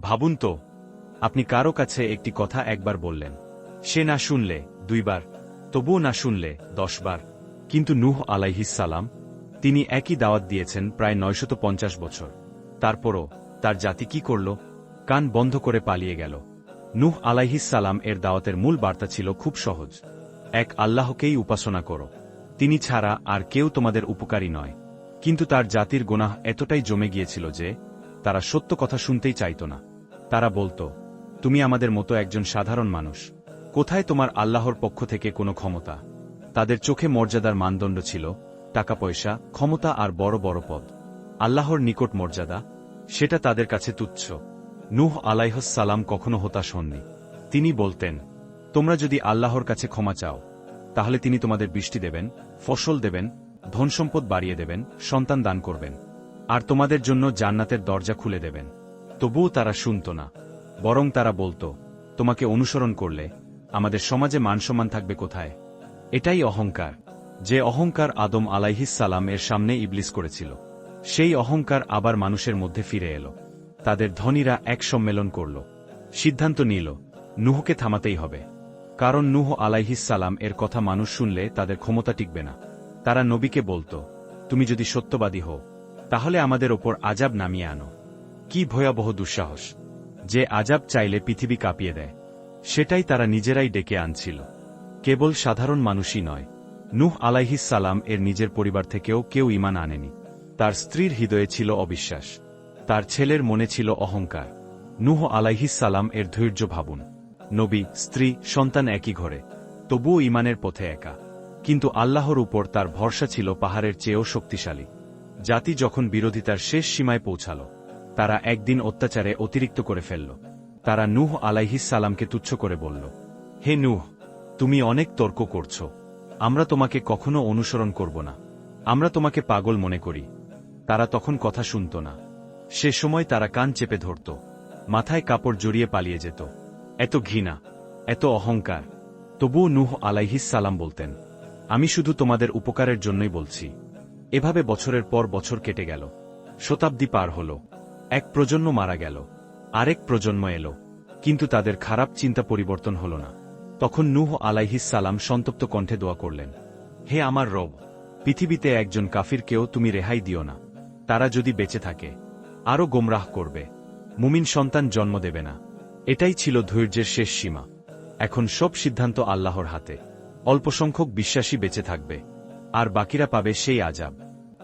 ভাবুন তো, আপনি কারও কাছে একটি কথা একবার বললেন। সে না শুনলে, দুইবার, তবুও না শুনলে, দশবার। কিন্তু নূহ আলাইহিসালাম তিনি একই দাওয়াত দিয়েছেন প্রায় নয়শত পঞ্চাশ বছর। তারপরও, তার জাতি কি করল? কান বন্ধ করে পালিয়ে গেল। নূহ আলাইহিসালাম এর দাওয়াতের মূল বার্তা ছিল খুব সহজ। এক আল্লাহকেই উপাসনা করো। তিনি ছাড়া আর কেউ তোমাদের উপকারী নয়। কিন্তু তার জাতির গোনাহ এতটাই জমে গিয়েছিল যে, তারা সত্য কথা শুনতেই চাইত না। তারা বলতো, তুমি আমাদের মতো একজন সাধারণ মানুষ। কোথায় তোমার আল্লাহর পক্ষ থেকে কোনো ক্ষমতা? তাদের চোখে মর্যাদার মানদণ্ড ছিল, টাকা পয়সা, ক্ষমতা আর বড় বড় পদ। আল্লাহর নিকট মর্যাদা, সেটা তাদের কাছে তুচ্ছ। নূহ আলাইহসালাম কখনো হতাশ হননি। তিনি বলতেন, তোমরা যদি আল্লাহর কাছে ক্ষমা চাও, তাহলে তিনি তোমাদের বৃষ্টি দেবেন, ফসল দেবেন, ধনসম্পদ বাড়িয়ে দেবেন, সন্তান দান করবেন, আর তোমাদের জন্য জান্নাতের দরজা খুলে দেবেন। তবুও তারা শুনত না, বরং তারা বলতো, তোমাকে অনুসরণ করলে আমাদের সমাজে মানসম্মান থাকবে কোথায়? এটাই অহংকার, যে অহংকার আদম আলাইহিসালাম এর সামনে ইবলিস করেছিল, সেই অহংকার আবার মানুষের মধ্যে ফিরে এলো, তাদের ধনীরা এক সম্মেলন করল, সিদ্ধান্ত নিল, নুহকে থামাতেই হবে, কারণ নুহ আলাইহিসালাম এর কথা মানুষ শুনলে তাদের ক্ষমতা টিকবে না। তারা নবীকে বলতো, তুমি যদি সত্যবাদী হও, তাহলে আমাদের ওপর আজাব নামিয়ে আনো। কি ভয়াবহ দুঃসাহস যে আজাব চাইলে পৃথিবী কাঁপিয়ে দেয়। সেটাই তারা নিজেরাই ডেকে আনছিল। কেবল সাধারণ মানুষই নয়। নূহ আলাইহিসালাম এর নিজের পরিবার থেকেও কেউ ইমান আনেনি। তার স্ত্রীর হৃদয়ে ছিল অবিশ্বাস। তার ছেলের মনে ছিল অহংকার। নূহ আলাইহিসালাম এর ধৈর্য ভাবুন। নবী, স্ত্রী, সন্তান একই ঘরে। তবুও ইমানের পথে একা। কিন্তু আল্লাহর উপর তার ভরসা ছিল পাহাড়ের চেয়েও শক্তিশালী। জাতি যখন বিরোধিতার শেষ সীমায় পৌঁছাল তারা একদিন অত্যাচারে অতিরিক্ত করে ফেলল। তারা নূহ আলাইহিসালামকে তুচ্ছ করে বলল, হে নুহ, তুমি অনেক তর্ক করছ। আমরা তোমাকে কখনো অনুসরণ করব না। আমরা তোমাকে পাগল মনে করি। তারা তখন কথা শুনত না। সে সময় তারা কান চেপে ধরত, মাথায় কাপড় জড়িয়ে পালিয়ে যেত। এত ঘৃণা, এত অহংকার। তবুও নূহ আলাইহিসালাম বলতেন, আমি শুধু তোমাদের উপকারের জন্যই বলছি। এভাবে বছরের পর বছর কেটে গেল। শতাব্দী পার হল। এক প্রজন্ম মারা গেল, আরেক প্রজন্ম এলো, কিন্তু তাদের খারাপ চিন্তা পরিবর্তন হল না। তখন নূহ আলাইহিসালাম সন্তপ্ত কণ্ঠে দোয়া করলেন, হে আমার রব, পৃথিবীতে একজন কাফিরকেও তুমি রেহাই দিও না। তারা যদি বেঁচে থাকে, আরও গোমরাহ করবে। মুমিন সন্তান জন্ম দেবে না। এটাই ছিল ধৈর্যের শেষ সীমা। এখন সব সিদ্ধান্ত আল্লাহর হাতে। অল্প সংখ্যক বিশ্বাসী বেঁচে থাকবে। আর বাকিরা পাবে সেই আজাব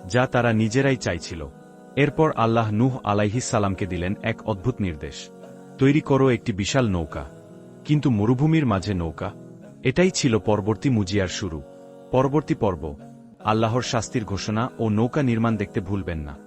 যা তারা নিজেরাই চাইছিল। এরপর আল্লাহ নুহ আলাইহিসালামকে দিলেন এক অদ্ভুত নির্দেশ। তৈরি করো একটি বিশাল নৌকা। কিন্তু মরুভূমির মাঝে নৌকা। এটাই ছিল পরবর্তী মুজিয়ার শুরু। পরবর্তী পর্ব। আল্লাহর শাস্তির ঘোষণা ও নৌকা নির্মাণ দেখতে ভুলবেন না।